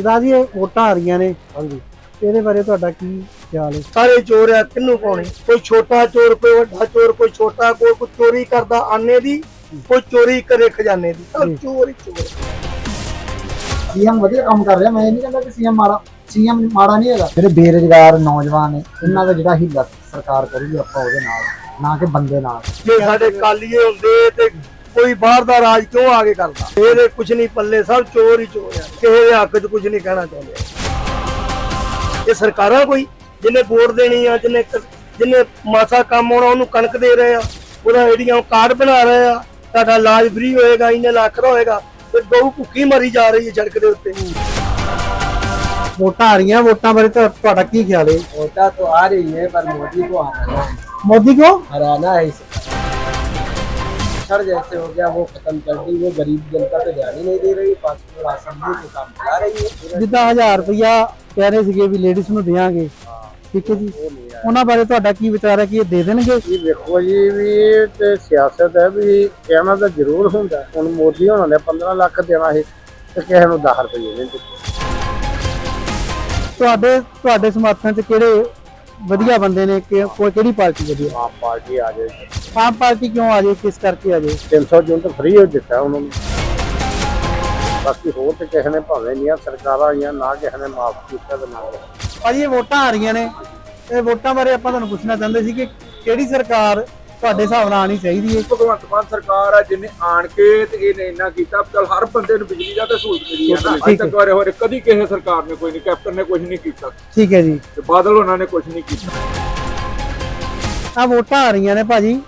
ਜਿਹਦਾ ਜੀ ਇਹ ਵੋਟਾਂ ਆ ਰਹੀਆਂ ਨੇ। ਹਾਂਜੀ। ਇਹਦੇ ਬਾਰੇ ਤੁਹਾਡਾ ਕੀ ਖਿਆਲ ਹੈ? ਸਾਰੇ ਚੋਰ ਆ ਕਿੰਨੂੰ ਪਾਉਣੇ? ਕੋਈ ਛੋਟਾ ਚੋਰ ਕੋਈ ਵੱਡਾ ਚੋਰ ਕੋਈ ਛੋਟਾ ਕੋਈ ਕੋਈ ਚੋਰੀ ਕਰਦਾ ਆਨੇ ਦੀ ਕੋਈ ਚੋਰੀ ਕਰੇ ਖਜ਼ਾਨੇ ਦੀ। ਸਭ। ਚੋਰ ਹੀ ਚੋਰ। ਸੀਐਮ ਵਧੀਆ ਕੰਮ ਕਰ ਰਿਹਾ ਮੈਂ ਇਹ ਨਹੀਂ ਕਹਿੰਦਾ ਕਿ ਸੀਐਮ ਮਾੜਾ ਸੀਐਮ ਮਾੜਾ ਨਹੀਂ ਹੈਗਾ। ਜਿਹੜੇ ਬੇਰੁਜ਼ਗਾਰ ਨੌਜਵਾਨ ਨੇ ਇਹਨਾਂ ਦਾ ਜਿਹੜਾ ਹਿੱਲਾ ਸਰਕਾਰ ਕਰੂਗੀ ਆਪਾਂ ਉਹਦੇ ਨਾਲ ਨਾ ਕਿ ਬੰਦੇ ਨਾਲ। ਜੇ ਸਾਡੇ ਕਾਲੀਏ ਹੁੰਦੇ ਤੇ ਕੋਈ ਬਾਹਰ ਦਾ ਰਾਜ ਕਿਉਂ ਆ ਕੇ ਕਰਦਾ? ਇਹਦੇ ਕੁਝ ਨਹੀਂ ਪੱਲੇ ਸਭ ਚੋਰ ਹੀ ਚੋਰ ਆ। ਕਿਸੇ ਦੇ ਹੱਕ 'ਚ ਕੁਝ ਨਹੀਂ ਕਹਿਣਾ ਚਾਹੁੰਦੇ। ਇਹ ਸਰਕਾਰਾਂ ਕੋਈ ਜਿਹਨੇ ਵੋਟ ਦੇਣੀ ਆ ਜਿਹਨੇ ਜਿਹਨੇ ਮਾਸਾ ਕੰਮ ਆਉਣਾ ਉਹਨੂੰ ਕਣਕ ਦੇ ਰਹੇ ਆ। ਉਹਦਾ ਏਡੀਆਂ ਕਾਰਡ ਬਣਾ ਰਹੇ ਆ। ਤੁਹਾਡਾ ਇਲਾਜ ਫਰੀ ਹੋਏਗਾ ਇੰਨੇ ਲੱਖ ਦਾ ਹੋਏਗਾ। ਤੇ ਗਊ ਭੁੱਖੀ ਮਰੀ ਜਾ ਰਹੀ ਹੈ ਸੜਕ ਦੇ ਉੱਤੇ। ਵੋਟਾਂ ਆ ਰਹੀਆਂ ਵੋਟਾਂ ਬਾਰੇ ਤੁਹਾਡਾ ਕੀ ਖਿਆਲ ਹੈ? ਵੋਟਾਂ ਤਾਂ ਆ ਰਹੀ ਹੈ ਪਰ ਮੋਦੀ ਕੋ ਹਰਾਣਾ ਮੋਦੀ ਕੋ? ਹਰਾਣਾ ਹੈ सर जैसे हो गया वो खत्म कर दी वो गरीब जनता पे ध्यान ही नहीं दे रही पासपोर्ट असेंबली के काम चला रही है ਜਿੱਦਾਂ 1000 ਰੁਪਇਆ ਕਹਿ ਰਹੇ ਸੀਗੇ ਵੀ ਲੇਡੀਜ਼ ਨੂੰ ਦੇਵਾਂਗੇ ਠੀਕ ਹੈ ਜੀ ਉਹਨਾਂ ਬਾਰੇ ਤੁਹਾਡਾ ਕੀ ਵਿਚਾਰ ਹੈ ਕਿ ਇਹ ਦੇ ਦੇਣਗੇ ਜੀ ਵੇਖੋ ਜੀ ਵੀ ਇਹ ਤੇ ਸਿਆਸਤ ਹੈ ਵੀ ਕਹਿਣਾ ਤਾਂ ਜ਼ਰੂਰ ਹੁੰਦਾ ਹੁਣ ਮੋਦੀ ਹੋਣਾ ਨੇ 15 ਲੱਖ ਦੇਣਾ ਸੀ ਤੇ ਕਿਸੇ ਨੂੰ 10 ਰੁਪਏ ਨਹੀਂ ਦਿੱਤੇ ਤੁਹਾਡੇ ਤੁਹਾਡੇ ਸਮਰਥਨ ਚ ਕਿਹੜੇ ਵਧੀਆ ਬੰਦੇ ਨੇ ਕਿ ਕੋਈ ਕਿਹੜੀ ਪਾਰਟੀ ਵਧੀਆ? ਆਪ ਪਾਰਟੀ ਆ ਜਾਏ ਆਮ ਪਾਰਟੀ ਕਿਉਂ ਆ ਜੇ? ਕਿਸ ਕਰਕੇ ਆ ਜੇ? 300 ਯੂਨਿਟ ਫ੍ਰੀ ਹੋ ਦਿੱਤਾ ਉਹਨਾਂ ਨੂੰ। ਬਾਕੀ ਹੋਰ ਤੇ ਕਿਸੇ ਨੇ ਭਾਵੇਂ ਨਹੀਂ ਸਰਕਾਰਾਂ ਆਈਆਂ ਨਾ ਕਿਸੇ ਨੇ ਮਾਫ ਕੀਤਾ ਤੇ ਨਾ। ਭਾਜੀ ਇਹ ਵੋਟਾਂ ਆ ਰਹੀਆਂ ਨੇ। ਇਹ ਵੋਟਾਂ ਬਾਰੇ ਆਪਾਂ ਤੁਹਾਨੂੰ ਪੁੱਛਣਾ ਚਾਹੁੰਦੇ ਸੀ ਕਿ ਕਿਹੜੀ ਸਰਕਾਰ ਤੁਹਾਡੇ ਹਿਸਾਬ ਨਾਲ ਆਣੀ ਚਾਹੀਦੀ ਹੈ। ਭਗਵੰਤ ਮਾਨ ਸਰਕਾਰ ਆ ਜਿਹਨੇ ਆਣ ਕੇ ਤੇ ਇਹਨੇ ਇੰਨਾ ਕੀਤਾ ਚਲ ਹਰ ਬੰਦੇ ਨੂੰ ਬਿਜਲੀ ਦਾ ਤੇ ਸਹੂਲਤ ਮਿਲੀ ਹੈ ਨਾ। ਅੱਜ। ਤੱਕ ਵਾਰੇ ਹੋਰੇ ਕਦੀ ਕਿਸੇ ਸਰਕਾਰ ਨੇ ਕੋਈ ਨਹੀਂ ਕੈਪਟਨ ਨੇ ਕੁਝ ਨਹੀਂ ਕੀਤਾ। ਠੀਕ ਹੈ ਜੀ। ਤੇ ਬਾਦਲ ਉਹਨਾਂ ਨੇ ਕੁਝ ਨਹੀਂ ਕੀਤਾ। ਆ ਵੋਟਾਂ ਆ ਰਹੀਆਂ ਨੇ ਭਾਜੀ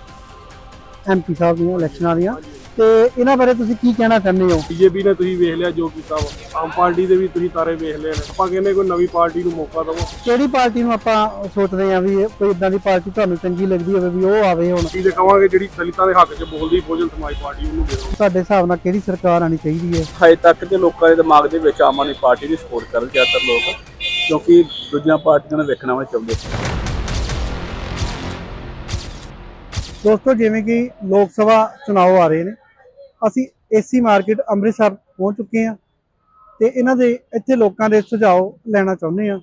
ਐਮਪੀ ਸਾਹਿਬ ਦੀਆਂ ਇਲੈਕਸ਼ਨਾਂ ਦੀਆਂ। ਤੇ ਇਹਨਾਂ ਬਾਰੇ ਤੁਸੀਂ ਕੀ ਕਹਿਣਾ ਚਾਹੁੰਦੇ ਹੋ? ਬੀਜੇਪੀ ਨੇ ਤੁਸੀਂ ਵੇਖ ਲਿਆ ਜੋ ਕੀਤਾ ਵਾ। ਆਮ ਪਾਰਟੀ ਦੇ ਵੀ ਤੁਸੀਂ ਤਾਰੇ ਵੇਖ ਲਏ ਨੇ। ਆਪਾਂ ਕਹਿੰਦੇ ਕੋਈ ਨਵੀਂ ਪਾਰਟੀ ਨੂੰ ਮੌਕਾ ਦਿਵੋ। ਕਿਹੜੀ ਪਾਰਟੀ ਨੂੰ ਆਪਾਂ ਸੋਚਦੇ ਹਾਂ ਵੀ ਇਹ ਕੋਈ ਇਦਾਂ ਦੀ ਪਾਰਟੀ ਤੁਹਾਨੂੰ ਚੰਗੀ ਲੱਗਦੀ ਹੋਵੇ ਵੀ ਉਹ ਆਵੇ ਹੁਣ? ਅਸੀਂ ਤੇ ਕਵਾਂਗੇ ਜਿਹੜੀ ਦਲਿਤਾਂ ਦੇ ਹੱਕ 'ਚ ਬੋਲਦੀ ਬਹੁਜਨ ਸਮਾਜ ਪਾਰਟੀ ਉਹਨੂੰ ਦੇ ਦਿਓ। ਤੁਹਾਡੇ ਹਿਸਾਬ ਨਾਲ ਕਿਹੜੀ ਸਰਕਾਰ ਆਣੀ ਚਾਹੀਦੀ ਹੈ? ਹਜੇ ਤੱਕ ਤੇ ਲੋਕਾਂ ਦੇ ਦਿਮਾਗ ਦੇ ਵਿੱਚ ਆਮ ਆਦਮੀ ਪਾਰਟੀ ਦੀ ਸਪੋਰਟ ਕਰਨ ਜ਼ਿਆਦਾਤਰ ਲੋਕ ਕਿਉਂਕਿ ਦੂਜੀਆਂ ਪਾਰਟੀਆਂ ਨੂੰ ਵੇਖਣਾ ਵੀ ਚਾਹੁੰਦੇ। ਦੋਸਤੋ ਜਿਵੇਂ ਕਿ ਲੋਕ ਸਭਾ ਚੁਣਾਵ ਆ ਰਹੇ ਨੇ ਅਸੀਂ ਏਸੀ ਮਾਰਕੀਟ ਅੰਮ੍ਰਿਤਸਰ ਪਹੁੰਚ ਚੁੱਕੇ ਹਾਂ ਤੇ ਇਹਨਾਂ ਦੇ ਇੱਥੇ ਲੋਕਾਂ ਦੇ ਸੁਝਾਅ ਲੈਣਾ ਚਾਹੁੰਦੇ ਹਾਂ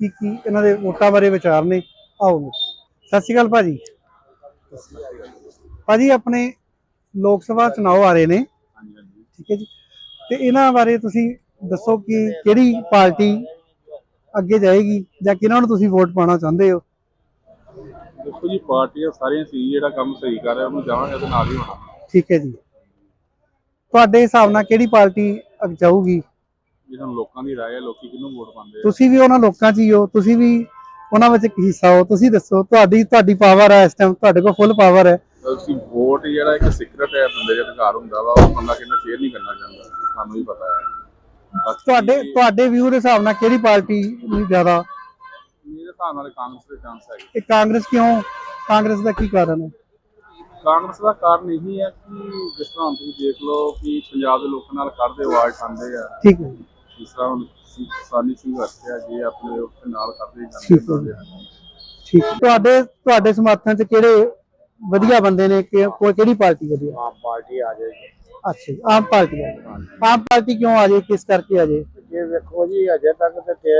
ਕਿ ਕੀ ਇਹਨਾਂ ਦੇ ਵੋਟਾਂ ਬਾਰੇ ਵਿਚਾਰ ਨੇ। ਆਓ। ਸਤਿ ਸ਼੍ਰੀ ਅਕਾਲ ਭਾਜੀ। ਭਾਜੀ ਆਪਣੇ ਲੋਕ ਸਭਾ ਚੁਣਾਵ ਆ ਰਹੇ ਨੇ। ਠੀਕ ਹੈ ਜੀ। ਤੇ ਇਹਨਾਂ ਬਾਰੇ ਤੁਸੀਂ ਦੱਸੋ ਕਿ ਕਿਹੜੀ ਪਾਰਟੀ ਅੱਗੇ ਜਾਏਗੀ ਜਾਂ ਕਿਹਨਾਂ ਨੂੰ ਤੁਸੀਂ ਵੋਟ ਪਾਉਣਾ ਚਾਹੁੰਦੇ ਹੋ? ਦੇਖੋ ਜੀ ਪਾਰਟੀਆਂ ਸਾਰੀਆਂ ਸੀ ਜਿਹੜਾ ਕੰਮ ਸਹੀ ਕਰ ਰਿਹਾ ਉਹਨੂੰ ਜਾਵਾਂਗੇ ਤੇ ਨਾਲ ਹੀ ਹੋਣਾ। ਠੀਕ ਹੈ ਜੀ। ਤੁਹਾਡੇ ਹਿਸਾਬ ਨਾਲ ਕਿਹੜੀ ਪਾਰਟੀ ਅੱਗੇ ਜਾਊਗੀ? ਜੇ ਹੁਣ ਲੋਕਾਂ ਦੀ ਰਾਏ ਹੈ ਲੋਕੀ ਕਿਹਨੂੰ ਵੋਟ ਪਾਉਂਦੇ ਆ? ਤੁਸੀਂ ਵੀ ਉਹਨਾਂ ਲੋਕਾਂ 'ਚ ਹੀ ਹੋ ਤੁਸੀਂ ਵੀ ਉਹਨਾਂ ਵਿੱਚ ਇੱਕ ਹਿੱਸਾ ਹੋ ਤੁਸੀਂ ਦੱਸੋ ਤੁਹਾਡੀ ਤੁਹਾਡੀ ਪਾਵਰ ਹੈ ਇਸ ਟਾਈਮ ਤੁਹਾਡੇ ਕੋਲ ਫੁੱਲ ਪਾਵਰ ਹੈ। ਅਸੀਂ ਵੋਟ ਜਿਹੜਾ ਇੱਕ ਸਿਕਰਟ ਹੈ ਬੰਦੇ ਦਾ ਅਧਿਕਾਰ ਹੁੰਦਾ ਵਾ ਉਹ ਬੰਦਾ ਕਿੰਨਾ ਸ਼ੇਅਰ ਨਹੀਂ ਕਰਨਾ ਚਾਹੁੰਦਾ ਸਾਨੂੰ ਵੀ ਪਤਾ ਹੈ। ਤੁਹਾਡੇ ਤੁਹਾਡੇ ਵਿਊ ਦੇ ਹਿਸਾਬ ਨਾਲ ਕਿਹੜੀ ਪਾਰਟੀ ਨੂੰ ਜ਼ਿਆਦਾ? ਮੇਰੇ ਹਿਸਾਬ ਨਾਲ ਕਾਂਗਰਸ ਦੇ ਚਾਂਸ ਹੈਗੇ। ਇਹ ਕਾਂਗਰਸ ਕਿਉਂ? ਕਾਂਗਰਸ ਦਾ ਕੀ ਕਾਰਨ ਹੈ? ਕਾਂਗਰਸ ਦਾ ਕਾਰਨ ਇਹੀ ਹੈ ਕਿ ਜਿਸ ਤਰ੍ਹਾਂ ਹੁਣ ਤੁਸੀਂ ਦੇਖ ਲਓ ਕਿ ਪੰਜਾਬ ਦੇ ਲੋਕਾਂ ਨਾਲ ਕਰਦੇ ਆਵਾਜ਼ ਖਾਂਦੇ ਆ। ਠੀਕ ਹੈ ਜੀ, ਜਿਸ ਤਰ੍ਹਾਂ ਹੁਣ ਕਿਸੀ- ਕਿਸਾਨੀ ਸੰਘਰਸ਼ ਆ ਜੇ ਆਪਣੇ ਉੱਤੇ ਨਾਲ ਕਰਦੇ ਠੀਕ ਹੈ ਜਾਂਦੇ ਜੀ। ਠੀਕ ਤੁਹਾਡੇ ਤੁਹਾਡੇ ਸਮਰਥਨ 'ਚ ਕਿਹੜੇ ਵਧੀਆ ਬੰਦੇ ਨੇ ਕਿ ਕੋਈ ਕਿਹੜੀ ਪਾਰਟੀ ਵਧੀਆ? ਆਪ ਪਾਰਟੀ ਆ ਜਾਏ ਅੱਛਾ ਜੀ ਆਮ ਪਾਰਟੀ ਆ ਜਾਏ। ਆਮ ਪਾਰਟੀ ਕਿਉਂ ਆ ਜੇ ਕਿਸ ਕਰਕੇ ਆ ਜੇ ਜੇ ਵੇਖੋ ਜੀ ਅਜੇ ਤੱਕ ਤੇ ਤੇ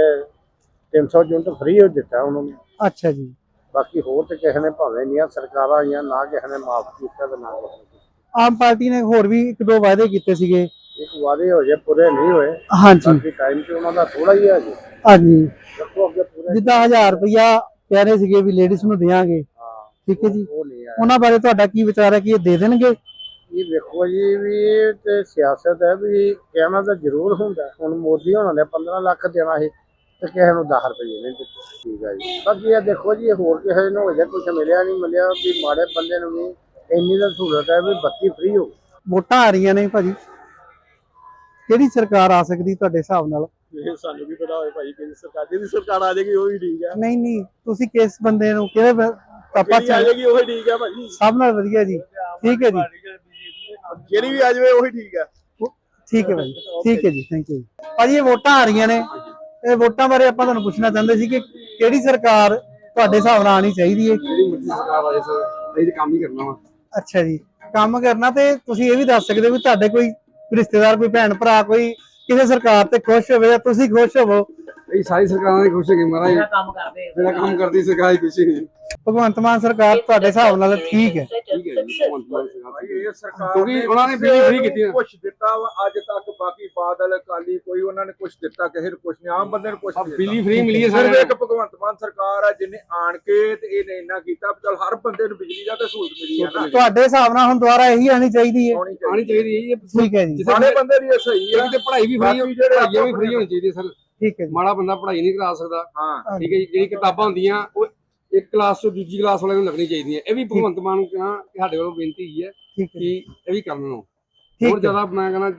300 ਯੂਨਿਟ ਫ੍ਰੀ ਹੋ ਦਿੱਤਾ ਉਹਨਾਂ ਨੂੰ। ਅੱਛਾ ਜੀ। ਬਾਕੀ ਹੋਰ ਤੇ ਕਿਸੇ ਨੇ ਭਾਵੇਂ ਨਹੀਂ ਸਰਕਾਰਾਂ ਆਈਆਂ ਨਾ ਕਿਸੇ ਨੇ ਮਾਫ ਕੀਤਾ ਤੇ ਨਾ ਕਿਸੇ ਨੇ ਕੀਤਾ। ਆਮ ਪਾਰਟੀ ਨੇ ਹੋਰ ਵੀ ਇੱਕ ਦੋ ਵਾਅਦੇ ਕੀਤੇ ਸੀਗੇ। ਇੱਕ ਵਾਅਦੇ ਹੋ ਜੇ ਪੂਰੇ ਨਹੀਂ ਹੋਏ ਹਾਂਜੀ। ਬਾਕੀ ਟਾਈਮ ਤੇ ਉਹਨਾਂ ਦਾ ਥੋੜਾ ਹੀ ਹੈ ਜੀ। ਹਾਂਜੀ। ਦੇਖੋ ਅੱਗੇ ਪੂਰੇ। ਜਿੱਦਾਂ 1000 ਰੁਪਇਆ ਕਹਿ ਰਹੇ ਸੀਗੇ ਵੀ ਲੇਡੀਜ਼ ਨੂੰ ਦੇਵਾਂਗੇ। ਹਾਂ ਠੀਕ ਹੈ ਜੀ। ਉਹ ਨਹੀਂ ਆਇਆ। ਉਹਨਾਂ ਬਾਰੇ ਤੁਹਾਡਾ ਕੀ ਵਿਚਾਰ ਹੈ ਕਿ ਇਹ ਦੇ ਦੇਣਗੇ? ਇਹ ਵੇਖੋ ਜੀ ਵੀ ਇਹ ਤੇ ਸਿਆਸਤ ਹੈ ਵੀ ਕਹਿਣਾ ਤਾਂ ਜ਼ਰੂਰ ਹੁੰਦਾ। ਹੁਣ ਮੋਦੀ ਹੋਣਾ ਨੇ 15 ਲੱਖ ਦੇਣਾ ਸੀ। ਤੇ ਕਿਸੇ ਨੂੰ 10 ਰੁਪਏ ਨਹੀਂ ਦਿੱਤੇ। ਠੀਕ ਹੈ ਜੀ। ਬਾਕੀ ਇਹ ਦੇਖੋ ਜੀ ਇਹ ਹੋਰ ਕਿਸੇ ਨੂੰ ਹੋ ਜਾ ਕੁਝ ਮਿਲਿਆ ਨਹੀਂ ਮਿਲਿਆ ਵੀ ਮਾੜੇ ਬੰਦੇ ਨੂੰ ਵੀ ਇੰਨੀ ਤਾਂ ਸਹੂਲਤ ਹੈ ਵੀ ਬੱਤੀ ਫ੍ਰੀ ਹੋ ਵੋਟਾਂ ਆ ਰਹੀਆਂ ਨੇ ਭਾਜੀ। ਕਿਹੜੀ ਸਰਕਾਰ ਆ ਸਕਦੀ ਤੁਹਾਡੇ ਹਿਸਾਬ ਨਾਲ? ਇਹ ਸਾਨੂੰ ਵੀ ਪਤਾ ਹੋਏ ਭਾਈ ਕਿਹਦੀ ਸਰਕਾਰ ਜਿਹਦੀ ਸਰਕਾਰ ਆ ਜਾਏਗੀ ਉਹ ਹੀ ਠੀਕ ਹੈ ਨਹੀਂ ਨਹੀਂ ਤੁਸੀਂ ਕਿਸ ਬੰਦੇ ਨੂੰ ਕਿਹੜੇ ਜਿਹੜੀ ਆ ਜਾਏਗੀ ਉਹ ਹੀ ਠੀਕ ਹੈ ਭਾਈ ਸਭ ਨਾਲ ਵਧੀਆ ਜੀ। ਠੀਕ ਹੈ ਜੀ। ਜਿਹੜੀ ਵੀ ਆ ਜਾਵੇ ਉਹ ਹੀ ਠੀਕ ਹੈ ਠੀਕ ਹੈ ਭਾਈ ਠੀਕ ਹੈ ਜੀ। ਥੈਂਕ ਯੂ ਭਾਜੀ ਇਹ ਵੋਟਾਂ ਆ ਰਹੀਆਂ ਨੇ। ਇਹ ਵੋਟਾਂ ਬਾਰੇ ਆਪਾਂ ਤੁਹਾਨੂੰ ਪੁੱਛਣਾ ਚਾਹੁੰਦੇ ਸੀ ਕਿ ਕਿਹੜੀ ਸਰਕਾਰ ਤੁਹਾਡੇ ਹਿਸਾਬ ਨਾਲ ਆਣੀ ਚਾਹੀਦੀ ਹੈ? ਜਿਹੜੀ ਮਰਜ਼ੀ ਸਰਕਾਰ ਆ ਜਾਏ ਸਰ ਇਹ ਕੰਮ ਹੀ ਕਰਨਾ ਵਾ। ਅੱਛਾ ਜੀ ਕੰਮ ਕਰਨਾ ਤੇ ਤੁਸੀਂ ਇਹ ਵੀ ਦੱਸ ਸਕਦੇ ਹੋ ਵੀ ਤੁਹਾਡੇ ਕੋਈ ਰਿਸ਼ਤੇਦਾਰ ਕੋਈ ਭੈਣ ਭਰਾ ਕੋਈ ਕਿਸੇ ਸਰਕਾਰ ਤੇ ਖੁਸ਼ ਹੋਵੇ ਜਾਂ ਤੁਸੀਂ ਖੁਸ਼ ਹੋਵੋ। ਇਹ ਸਾਰੀ ਸਰਕਾਰਾਂ ਦੀ ਖੁਸ਼ ਹੈਗੀ ਮਹਾਰਾਜ। ਜਿਹੜਾ ਕੰਮ ਕਰਦੇ ਜਿਹੜਾ ਕੰਮ ਕਰਦੀ ਸਰਕਾਰ ਹੀ ਖੁਸ਼ ਹੈਗੀ ਭਗਵੰਤ ਮਾਨ ਸਰਕਾਰ ਤੁਹਾਡੇ ਹਿਸਾਬ ਨਾਲ ਠੀਕ ਹੈ। ਠੀਕ ਹੈ। ਜੀ ਭਗਵੰਤ ਮਾਨ ਸਰਕਾਰ ਭਾਈ ਇਹ ਸਰਕਾਰ ਕਿਉਂਕਿ ਉਹਨਾਂ ਨੇ ਬਿਜਲੀ free ਕੀਤੀ ਨਾ। ਕੁਝ ਦਿੱਤਾ ਵਾ ਅੱਜ ਤੱਕ ਬਾਕੀ ਬਾਦਲ ਅਕਾਲੀ ਕੋਈ ਉਹਨਾਂ ਨੇ ਕੁਝ ਦਿੱਤਾ ਕਿਸੇ ਨੂੰ ਕੁਝ ਨਹੀਂ ਆਮ ਬੰਦੇ ਨੂੰ ਕੁਝ ਆ ਨਹੀਂ ਬਿਜਲੀ ਫ੍ਰੀ ਮਿਲੀ ਹੈ ਸਿਰਫ ਸਾਰਿਆਂ ਇੱਕ ਭਗਵੰਤ ਮਾਨ ਸਰਕਾਰ ਆ ਜਿਹਨੇ ਆਣ ਕੇ ਤੇ ਇਹਨੇ ਇੰਨਾ ਕੀਤਾ ਵੀ ਚੱਲ ਹਰ ਬੰਦੇ ਨੂੰ ਬਿਜਲੀ ਦਾ ਤੇ ਸਹੂਲਤ ਮਿਲੀ ਆ ਨਾ। ਤੁਹਾਡੇ ਹਿਸਾਬ ਨਾਲ ਹੁਣ ਦੁਬਾਰਾ ਇਹੀ ਆਣੀ ਚਾਹੀਦੀ ਹੈ? ਹੋਣੀ ਆਣੀ ਚਾਹੀਦੀ ਚਾਹੀਦੀ ਹੈ ਜੀ। ਠੀਕ ਹੈ ਜੀ। ਜਿਸੇ ਸਾਰੇ ਬੰਦੇ ਦੀ ਇਹ ਸਹੀ ਆ। ਇੱਕ ਤੇ ਪੜ੍ਹਾਈ ਵੀ ਫ੍ਰੀ ਬਾਕੀ ਜਿਹੜੇ ਪੜ੍ਹਾਈਆਂ ਵੀ ਆਪਣੇ- ਫ੍ਰੀ ਹੋਣੀ ਚਾਹੀਦੀ ਸਰ। ਠੀਕ ਹੈ ਜੀ। ਮਾੜਾ ਬੰਦਾ ਪੜ੍ਹਾਈ ਨਹੀਂ ਕਰਾ ਸਕਦਾ। ਹਾਂ। ਠੀਕ ਹੈ ਜੀ ਜਿਹੜੀ ਕਿਤਾਬਾਂ ਹੁੰਦੀਆਂ ਉਹ ਇੱਕ ਕਲਾਸ ਤੋਂ ਦੂਜੀ ਕਲਾਸ ਵਾਲਿਆਂ ਨੂੰ ਲੱਗਣੀ ਚਾਹੀਦੀਆਂ ਇਹ ਵੀ ਭਗਵੰਤ ਮਾਨ ਨੂੰ ਕਹਿਣਾ ਕਿ ਸਾਡੇ ਵੱਲੋਂ ਬੇਨਤੀ ਹੀ ਹੈ ਠੀਕ ਹੈ। ਕਿ ਇਹ ਵੀ ਕਰਨ ਨੂੰ ਹੋਰ ਹੈ। ਜ਼ਿਆਦਾ ਮੈਂ ਕਹਿੰਦਾ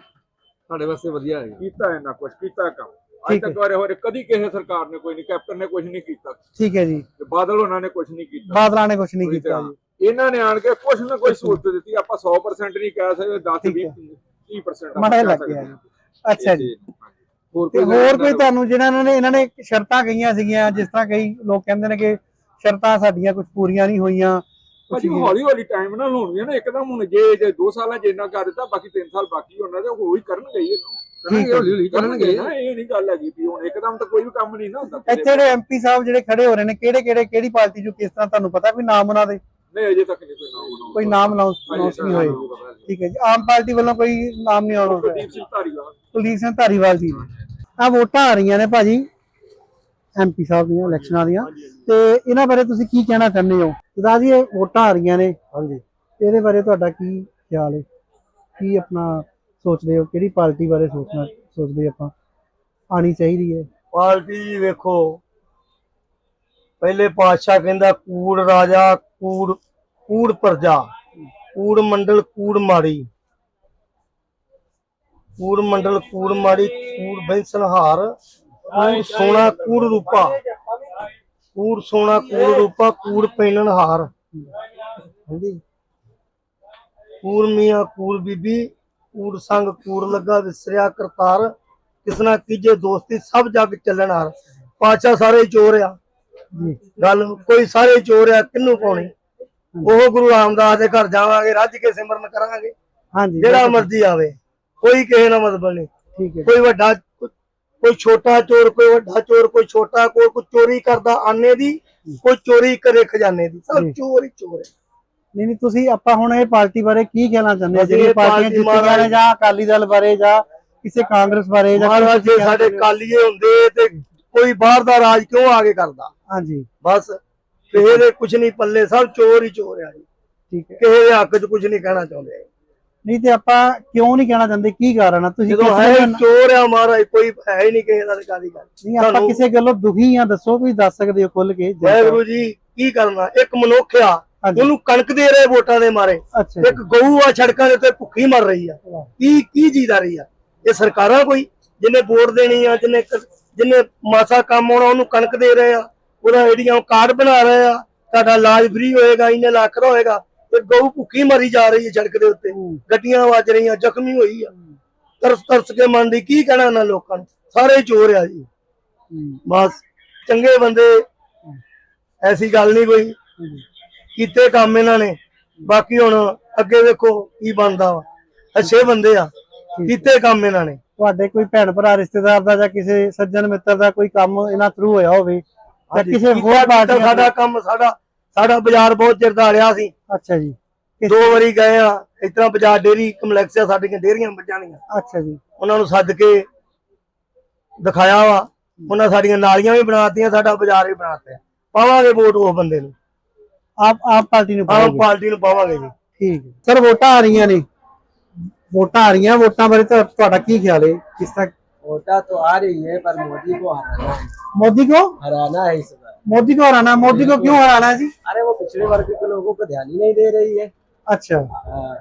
ਸਾਡੇ ਵਾਸਤੇ ਵਧੀਆ ਹੈ ਕੀਤਾ ਇਹਨਾਂ ਕੁਝ ਕੀਤਾ ਕੰਮ। ਅੱਜ ਹੈ। ਤੱਕ ਵਾਰੇ ਹੋਰੇ ਕਦੀ ਕਿਸੇ ਸਰਕਾਰ ਨੇ ਕੋਈ ਨਹੀਂ ਕੈਪਟਨ ਨੇ ਕੁਝ ਨਹੀਂ ਕੀਤਾ। ਠੀਕ ਹੈ ਜੀ। ਤੇ ਬਾਦਲ ਉਹਨਾਂ ਨੇ ਕੁਝ ਨਹੀਂ ਕੀਤਾ। ਬਾਦਲਾਂ ਨੇ ਕੁਝ ਨਹੀਂ ਕੀਤਾ। ਜੀ ਇਹਨਾਂ ਨੇ ਆਣ ਕੇ ਕੁਝ ਨਾ ਕੋਈ ਸਹੂਲਤ ਦਿੱਤੀ। ਆਪਾਂ 100% ਨਹੀਂ ਕਹਿ ਸਕਦੇ 10 ਠੀਕ 20 ਹੈ। 30% ਮਾੜਾ ਲੱਗ ਗਿਆ। ਅੱਛਾ ਜੀ। ਹੋਰ ਕੋਈ ਤੁਹਾਨੂੰ ਜਿਹਨਾਂ ਨੇ ਇਹਨਾਂ ਨੇ ਸ਼ਰਤਾਂ ਕਹੀਆਂ ਸੀਗੀਆਂ ਜਿਸ ਤਰ੍ਹਾਂ ਕਈ ਲੋਕ ਕਹਿੰਦੇ ਨੇ ਕਿ ਸ਼ਰਤਾਂ ਸਾਡੀਆਂ ਕੁਝ ਪੂਰੀਆਂ ਨਹੀਂ ਹੋਈਆਂ। ਭਾਜੀ ਹੌਲੀ ਹੌਲੀ ਟਾਈਮ ਨਾਲ ਹੋਣਗੀਆਂ ਨਾ ਇੱਕਦਮ ਹੁਣ ਜੇ ਜੇ 2 ਸਾਲਾਂ ਚ ਇੰਨਾ ਕਰ ਦਿੱਤਾ ਬਾਕੀ 3 ਸਾਲ ਬਾਕੀ ਉਹਨਾਂ ਦੇ ਉਹ ਹੀ ਕਰਨਗੇ ਹੀ ਇਹਨੂੰ। ਕਰਨਗੇ ਹੌਲੀ ਹੌਲੀ ਕਰਨਗੇ। ਨਾ ਇਹ ਨਹੀਂ ਗੱਲ ਹੈਗੀ ਵੀ ਹੁਣ ਇੱਕਦਮ ਤਾਂ ਕੋਈ ਵੀ ਕੰਮ ਨਹੀਂ ਨਾ ਹੁੰਦਾ ਇੱਥੇ ਜਿਹੜੇ ਐਮਪੀ ਸਾਹਿਬ ਜਿਹੜੇ ਖੜੇ ਹੋ ਰਹੇ ਨੇ ਕਿਹੜੇ ਕਿਹੜੇ ਕਿਹੜੀ ਪਾਰਟੀ ਚੋਂ ਕਿਸ ਤਰ੍ਹਾਂ ਤੁਹਾਨੂੰ ਪਤਾ ਕੋਈ ਨਾਮ ਉਹਨਾਂ ਦੇ? ਨਹੀਂ ਅਜੇ ਤੱਕ ਨਹੀਂ ਕੋਈ ਨਾਮ। ਕੋਈ ਨਾਮ ਅਨਾਉਂਸ ਨਹੀਂ ਹੋਏ। ਠੀਕ ਹੈ ਜੀ। ਆਮ ਪਾਰਟੀ ਵੱਲੋਂ ਕੋਈ ਨਾਮ ਨਹੀਂ ਆਉਣਾ ਕੁਲਦੀਪ ਸਿੰਘ ਧਾਰੀਵਾਲ। ਕੁਲਦੀਪ ਸਿੰਘ ਧਾਰੀਵਾਲ ਜੀ। ਆ ਵੋਟਾਂ ਆ ਰਹੀਆਂ ਨੇ ਭਾਜੀ। ਐਮਪੀ ਸਾਹਿਬ ਦੀਆਂ ਇਲੈਕਸ਼ਨਾਂ ਦੀਆਂ। ਤੇ ਇਹਨਾਂ ਬਾਰੇ ਤੁਸੀਂ ਕੀ ਕਹਿਣਾ ਚਾਹੁੰਦੇ ਹੋ? ਜਿੱਦਾਂ ਜੀ ਇਹ ਵੋਟਾਂ ਆ ਰਹੀਆਂ ਨੇ ਹਾਂਜੀ। ਇਹਦੇ ਬਾਰੇ ਤੁਹਾਡਾ ਕੀ ਖਿਆਲ ਹੈ? ਕੀ ਆਪਣਾ ਸੋਚਦੇ ਹੋ? ਕਿਹੜੀ ਪਾਰਟੀ ਬਾਰੇ ਸੋਚਣਾ ਸੋਚਦੇ ਆਪਾਂ? ਆਣੀ ਚਾਹੀਦੀ ਹੈ। ਪਾਰਟੀ ਜੀ ਵੇਖੋ ਪਹਿਲੇ ਪਾਤਸ਼ਾਹ ਕਹਿੰਦਾ ਕੂੜ ਰਾਜਾ ਕੂੜ ਕੂੜ ਪ੍ਰਜਾ ਕੂੜ ਮੰਡਲ ਕੂੜ ਮਾੜੀ। ਕੂੜ ਮੰਡਲ ਕੂੜ ਮਾੜੀ ਕੂੜ ਬੈਂਸਨਹਾਰ ਕੂੜ ਸੋਨਾ ਕੂੜ ਰੂਪਾ। ਕੂੜ ਸੋਨਾ ਕੂੜ ਰੂਪਾ ਕੂੜ ਪੈਣਨ ਹਾਰ। ਹਾਂਜੀ। ਕੂੜ ਮੀਆਂ ਕੂੜ ਬੀਬੀ ਕੂੜ ਸੰਗ ਕੂੜ ਲੱਗਾ ਵਿਸਰਿਆ ਕਰਤਾਰ। ਕਿਸਨਾ ਕੀਜੇ ਦੋਸਤੀ ਸਭ ਜੱਗ ਚੱਲਣ ਹਾਰ। ਪਾਤਸ਼ਾਹ ਸਾਰੇ ਚੋਰ ਆ। ਗੱਲ ਕੋਈ ਸਾਰੇ ਚੋਰ ਆ ਕਿੰਨੂੰ ਪਾਉਣੀ? ਉਹ ਗੁਰੂ ਰਾਮਦਾਸ ਦੇ ਘਰ ਜਾਵਾਂਗੇ ਰੱਜ ਕੇ ਸਿਮਰਨ ਕਰਾਂਗੇ। ਹਾਂਜੀ। ਜਿਹੜਾ ਮਰਜ਼ੀ ਆਵੇ ਕੋਈ ਕਿਸੇ ਨਾਲ ਮਤਲਬ ਨਹੀਂ। ਠੀਕ ਹੈ ਕੋਈ ਵੱਡਾ ਕੋਈ ਛੋਟਾ ਚੋਰ ਕੋਈ ਵੱਡਾ ਚੋਰ ਕੋਈ ਛੋਟਾ ਕੋਈ ਕੋਈ ਚੋਰੀ ਕਰਦਾ ਆਨੇ ਦੀ ਕੋਈ ਚੋਰੀ ਕਰੇ ਖਜ਼ਾਨੇ ਦੀ। ਸਭ। ਚੋਰ ਹੀ ਚੋਰ ਹੈ। ਨਹੀਂ ਨਹੀਂ ਤੁਸੀਂ ਆਪਾਂ ਹੁਣ ਇਹ ਪਾਰਟੀ ਬਾਰੇ ਕੀ ਕਹਿਣਾ ਚਾਹੁੰਦੇ ਜਿਹੜੀਆਂ ਇਹ ਪਾਰਟੀਆਂ ਪਾਰਟੀ ਜਿੱਤੀਆਂ ਨੇ ਜਾਂ ਅਕਾਲੀ ਦਲ ਬਾਰੇ ਜਾਂ ਕਿਸੇ ਕਾਂਗਰਸ ਬਾਰੇ ਜਾਂ ਮਹਾਰਾਜ ਜੇ ਸਾਡੇ ਕਾਲੀਏ ਹੁੰਦੇ ਤੇ ਕੋਈ ਬਾਹਰ ਦਾ ਰਾਜ ਕਿਉਂ ਆ ਕੇ ਕਰਦਾ? ਹਾਂਜੀ। ਬਸ ਕਿਸੇ ਦੇ ਕੁਝ ਨਹੀਂ ਪੱਲੇ ਸਭ ਚੋਰ ਹੀ ਚੋਰ ਆ ਜੀ। ਠੀਕ ਹੈ। ਕਿਸੇ ਦੇ ਹੱਕ 'ਚ ਕੁਝ ਨਹੀਂ ਕਹਿਣਾ ਚਾਹੁੰਦੇ। ਨਹੀਂ ਤੇ ਆਪਾਂ ਕਿਉਂ ਨਹੀਂ ਕਹਿਣਾ ਚਾਹੁੰਦੇ? ਕੀ ਕਾਰਨ ਆ? ਤੁਸੀਂ ਜਦੋਂ ਕਿਸੇ ਹੈ ਚੋਰ ਆ ਮਹਾਰਾਜ ਕੋਈ ਹੈ ਹੀ ਨਹੀਂ ਕਿਸੇ ਦਾ ਕਾਦੀ ਗੱਲ। ਨਹੀਂ ਆਪਾਂ ਤੁਹਾਨੂੰ- ਕਿਸੇ ਗੱਲੋਂ ਦੁਖੀ ਆ ਦੱਸੋ ਕੋਈ ਦੱਸ ਸਕਦੇ ਹੋ ਖੁੱਲ ਕੇ ਜਨਤਾ। ਵਾਹਿਗੁਰੂ ਜੀ। ਕੀ ਕਰਨਾ? ਇੱਕ ਮਨੁੱਖ ਆ ਹਾਂਜੀ। ਉਹਨੂੰ ਕਣਕ ਦੇ ਰਹੇ ਵੋਟਾਂ ਦੇ ਮਾਰੇ। ਅੱਛਾ ਜੀ। ਇੱਕ ਗਊ ਆ ਸੜਕਾਂ ਦੇ ਉੱਤੇ ਭੁੱਖੀ ਮਰ ਰਹੀ ਆ। ਕੀ ਕੀ ਜੀਦਾ ਰਹੀ ਆ? ਇਹ ਸਰਕਾਰਾਂ ਕੋਈ? ਜਿਹਨੇ ਵੋਟ ਦੇਣੀ ਆ ਜਿਹਨੇ ਕ- ਜਿਹਨੇ ਮਾਸਾ ਕੰਮ ਆਉਣਾ ਉਹਨੂੰ ਕਣਕ ਦੇ ਰਹੇ ਆ। ਉਹਦਾ ਜਿਹੜੀਆਂ ਕਾਰਡ ਬਣਾ ਰਹੇ ਆ। ਤੁਹਾਡਾ ਇਲਾਜ ਫ੍ਰੀ ਹੋਏਗਾ ਇੰਨੇ ਲੱਖ ਦਾ ਹੋਏਗਾ। ਤੇ ਗਊ ਭੁੱਖੀ ਮਰੀ ਜਾ ਰਹੀ ਹੈ ਸੜਕ ਦੇ ਉੱਤੇ। ਗੱਡੀਆਂ ਵੱਜ ਰਹੀਆਂ ਜ਼ਖਮੀ ਹੋਈ ਆ। ਤਰਸ ਤਰਸ ਕੇ ਮੰਨਦੀ ਕੀ ਕਹਿਣਾ ਇਹਨਾਂ ਲੋਕਾਂ ਨੂੰ? ਸਾਰੇ ਚੋਰ ਆ ਜੀ। ਬਸ ਚੰਗੇ ਬੰਦੇ ਐਸੀ ਗੱਲ ਨਹੀਂ ਕੋਈ। ਕੀਤੇ ਕੰਮ ਇਹਨਾਂ ਨੇ। ਬਾਕੀ ਹੁਣ ਅੱਗੇ ਵੇਖੋ ਕੀ ਬਣਦਾ ਵਾ। ਅੱਛੇ ਬੰਦੇ ਆ। ਕੀਤੇ ਕੰਮ ਇਹਨਾਂ ਨੇ। ਤੁਹਾਡੇ ਕੋਈ ਭੈਣ ਭਰਾ ਰਿਸ਼ਤੇਦਾਰ ਦਾ ਜਾਂ ਕਿਸੇ ਸੱਜਣ ਮਿੱਤਰ ਦਾ ਕੋਈ ਕੰਮ ਇਹਨਾਂ ਥਰੂ ਹੋਇਆ ਹੋਵੇ ਜਾਂ ਕਿਸੇ ਹੋਰ ਪਾਰਟੀ ਸਾਡਾ ਕੰਮ ਸਾਡਾ ਸਾਡਾ ਬਾਜ਼ਾਰ ਬਹੁਤ ਚਿਰ ਦਾ ਰਿਹਾ ਸੀ ਅੱਛਾ ਜੀ ਕਿਸ- ਦੋ ਵਾਰੀ ਗਏ ਆ ਇਸ ਤਰ੍ਹਾਂ ਬਾਜ਼ਾਰ ਡੇਰੀ ਕੰਪਲੈਕਸ ਆ ਸਾਡੀਆਂ ਡੇਰੀਆਂ ਬੱਚਾਂ ਦੀਆਂ ਅੱਛਾ ਜੀ ਉਹਨਾਂ ਨੂੰ ਸੱਦ ਕੇ ਦਿਖਾਇਆ ਵਾ ਉਹਨਾਂ ਸਾਡੀਆਂ ਨਾਲੀਆਂ ਵੀ ਬਣਾਤੀਆਂ ਸਾਡਾ ਬਾਜ਼ਾਰ ਵੀ ਬਣਾਤਾ ਪਾਵਾਂਗੇ ਵੋਟ ਉਹ ਬੰਦੇ ਨੂੰ ਆਪ ਆਪ ਪਾਰਟੀ ਨੂੰ ਆਮ ਪਾਓਗੇ ਪਾਰਟੀ ਨੂੰ ਪਾਵਾਂਗੇ ਜੀ ਠੀਕ ਹੈ ਸਰ ਵੋਟਾਂ ਆ ਰਹੀਆਂ ਨੇ ਵੋਟਾਂ ਆ ਰਹੀਆਂ ਵੋਟਾਂ ਬਾਰੇ ਤਾਂ ਤੁਹਾਡਾ ਕੀ ਖਿਆਲ ਹੈ ਕਿਸ ਤਰ੍ਹਾਂ वोटा तो आ रही है पर मोदी को हराना है मोदी को हराना है इस बार मोदी को हराना मोदी को क्यों हराना है जी? अरे वो पिछड़े वर्ग के लोगों को ध्यान ही नहीं दे रही है। अच्छा। हाँ।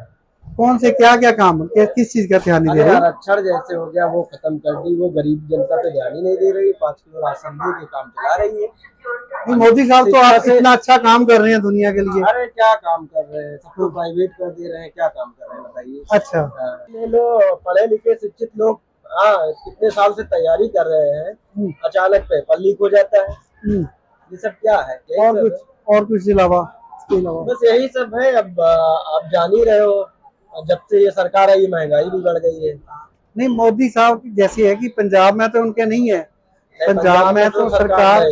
कौन से क्या क्या काम? किस चीज़ का ध्यान नहीं दे रहे? आरक्षण जैसे हो गया वो खत्म कर दी वो गरीब जनता पे ध्यान ही नहीं दे रही पाँच किलो राशन दे के काम चला रही है। मोदी साहब तो आप इतना अच्छा काम कर रहे हैं दुनिया के लिए। अरे क्या काम कर रहे हैं? सबको प्राइवेट कर दे रहे हैं क्या काम कर रहे हैं बताइए। अच्छा। हाँ। ये लोग पढ़े लिखे शिक्षित लोग हाँ कितने साल से तैयारी कर रहे हैं अचानक पेपर लीक हो जाता है। हम्म, ये सब क्या है? और कुछ और कुछ अलावा बस यही सब है। अब आप जान ही रहे हो जब से ये सरकार आई महँगाई भी बढ़ गई है। नहीं मोदी साहब जैसे है कि पंजाब में तो उनके नहीं है। पंजाब में तो सरकार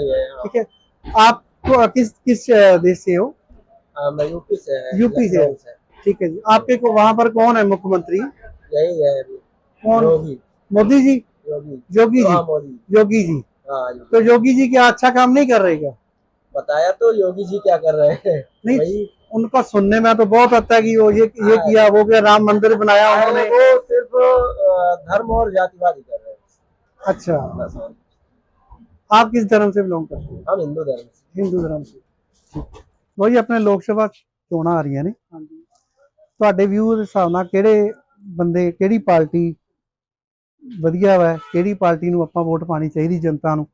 ठीक है। आप तो किस किस देश से हो? मैं यूपी से है यूपी से। ठीक है जी। आपके को वहाँ पर कौन है मुख्यमंत्री? यही है कौन? मोदी जी? योगी। योगी हाँ जी योगी जी। हाँ योगी। तो योगी जी क्या अच्छा काम नहीं कर रहे क्या बताया तो योगी जी क्या कर रहे हैं नहीं वही उनका सुनने में तो बहुत आता है कि वो ये ये हाँ। किया वो किया राम मंदिर बनाया उन्होंने वो सिर्फ अ, धर्म और जातिवाद ही कर रहे हैं अच्छा बस आप किस धर्म से बिलोंग करते हो हम हिंदू धर्म से ਹਿੰਦੂ ਧਰਮ ਸੇ ਵਹੀ ਆਪਣੇ ਲੋਕ ਸਭਾ ਚੋਣਾਂ ਆ ਰਹੀਆਂ ਨੇ ਤੁਹਾਡੇ ਵਿਊ ਦੇ ਹਿਸਾਬ ਨਾਲ ਕਿਹੜੇ ਬੰਦੇ ਕਿਹੜੀ ਪਾਰਟੀ ਵਧੀਆ ਵਾ ਕਿਹੜੀ ਪਾਰਟੀ ਨੂੰ ਆਪਾਂ ਵੋਟ ਪਾਣੀ ਚਾਹੀਦੀ ਜਨਤਾ ਨੂੰ?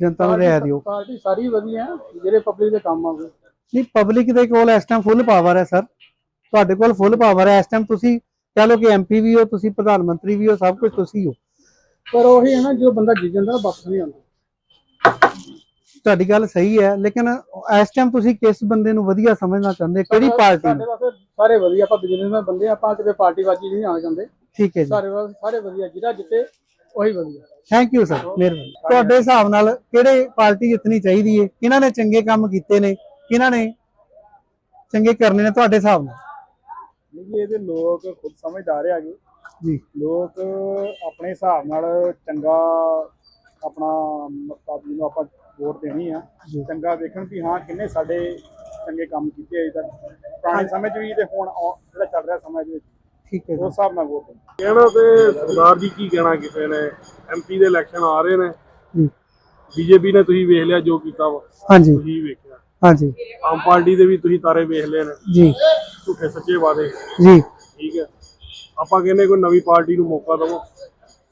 ਜਨਤਾ ਨੂੰ ਰਹਿ ਦਿਓ। ਪਾਰਟੀ ਸਾਰੀ ਵਧੀਆ ਜਿਹੜੇ ਪਬਲਿਕ ਦੇ ਕੰਮ ਆਵੇ ਨਹੀਂ ਪਬਲਿਕ ਦੇ ਕੋਲ ਇਸ ਟਾਈਮ ਫੁੱਲ ਪਾਵਰ ਹੈ ਸਰ ਤੁਹਾਡੇ ਕੋਲ ਫੁੱਲ ਪਾਵਰ ਹੈ। ਇਸ ਟਾਈਮ ਤੁਸੀਂ ਕਹ ਲਓ ਕਿ ਐਮਪੀ ਵੀ ਹੋ ਤੁਸੀਂ ਪ੍ਰਧਾਨ ਮੰਤਰੀ ਵੀ ਹੋ ਸਭ ਕੁਝ ਤੁਸੀਂ ਹੋ। ਪਰ ਉਹੀ ਹੈ ਨਾ ਜੋ ਬੰਦਾ ਜਿੱਤ ਜਾਂਦਾ ਵਾਪਸ ਨਹੀਂ ਆਉਂਦਾ। ਤੁਹਾਡੀ ਗੱਲ ਸਹੀ ਹੈ ਲੇਕਿਨ ਇਸ ਟਾਈਮ ਤੁਸੀਂ ਕਿਸ ਬੰਦੇ ਨੂੰ ਵਧੀਆ ਸਮਝਣਾ ਚਾਹੁੰਦੇ ਕਿਹੜੀ ਪਾਰਟੀ ਨੂੰ? ਸਾਰੇ ਵਧੀਆ ਆਪਾਂ ਬਿਜ਼ਨਸਮੈਨ ਬੰਦੇ ਆਪਾਂ ਕਿਤੇ ਪਾਰਟੀ ਬਾਜੀ ਨਹੀਂ ਆਣਾ ਚਾਹੁੰਦੇ ਠੀਕ ਹੈ ਜੀ। ਸਾਰੇ ਵਾਸਤੇ ਸਾਰੇ ਵਧੀਆ ਜਿਹਦਾ ਜਿੱਤੇ ਉਹੀ ਵਧੀਆ। ਥੈਂਕ ਯੂ ਸਰ ਮਿਹਰਬਾਨੀ। ਤੁਹਾਡੇ ਹਿਸਾਬ ਨਾਲ ਕਿਹੜੇ ਪਾਰਟੀ ਜਿੱਤਣੀ ਚਾਹੀਦੀ ਹੈ? ਕਿਹਨਾਂ ਨੇ ਚੰਗੇ ਕੰਮ ਕੀਤੇ ਨੇ? ਕਿਹਨਾਂ ਨੇ ਚੰਗੇ ਕਰਨੇ ਨੇ ਤੁਹਾਡੇ ਹਿਸਾਬ ਨਾਲ? ਨਹੀਂ ਇਹਦੇ ਲੋਕ ਖੁਦ ਸਮਝਦਾਰ ਹੈਗੇ। ਜੀ। ਲੋਕ ਆਪਣੇ ਹਿਸਾਬ ਨਾਲ ਚੰਗਾ ਆਪਣਾ ਮਤਾਬੀ ਨੂੰ ਆਪਾਂ ਵੋਟ ਦੇਣੀ ਆ ਜੀ। ਚੰਗਾ ਵੇਖਣ ਵੀ ਹਾਂ ਕਿੰਨੇ ਸਾਡੇ ਚੰਗੇ ਕੰਮ ਕੀਤੇ ਅਜੇ ਤੱਕ ਪੁਰਾਣੇ ਸਮੇਂ 'ਚ ਵੀ ਤੇ ਹੁਣ ਆਉ- ਜਿਹੜਾ ਚੱਲ ਰਿਹਾ ਸਮਾਂ ਦੇ ਵਿੱਚ। ਠੀਕ ਹੈ ਉਸ ਹਿਸਾਬ ਨਾਲ ਵੋਟ ਕਹਿਣਾ ਤੇ ਸਰਦਾਰ ਜੀ ਕੀ ਕਹਿਣਾ ਕਿਸੇ ਨੇ? ਐਮਪੀ ਦੇ ਇਲੈਕਸ਼ਨ ਆ ਰਹੇ ਨੇ। ਜੀ। ਬੀਜੇਪੀ ਨੇ ਤੁਸੀਂ ਵੇਖ ਲਿਆ ਜੋ ਕੀਤਾ ਵਾ। ਹਾਂਜੀ। ਤੁਸੀਂ ਵੇਖਿਆ। ਹਾਂਜੀ। ਆਮ ਪਾਰਟੀ ਦੇ ਵੀ ਤੁਸੀਂ ਤਾਰੇ ਵੇਖ ਲਏ ਨੇ। ਜੀ। ਝੂਠੇ ਸੱਚੇ ਵਾਦੇ ਜੀ। ਠੀਕ ਹੈ। ਆਪਾਂ ਕਹਿੰਦੇ ਕੋਈ ਨਵੀਂ ਪਾਰਟੀ ਨੂੰ ਮੌਕਾ ਦਿਵੋ।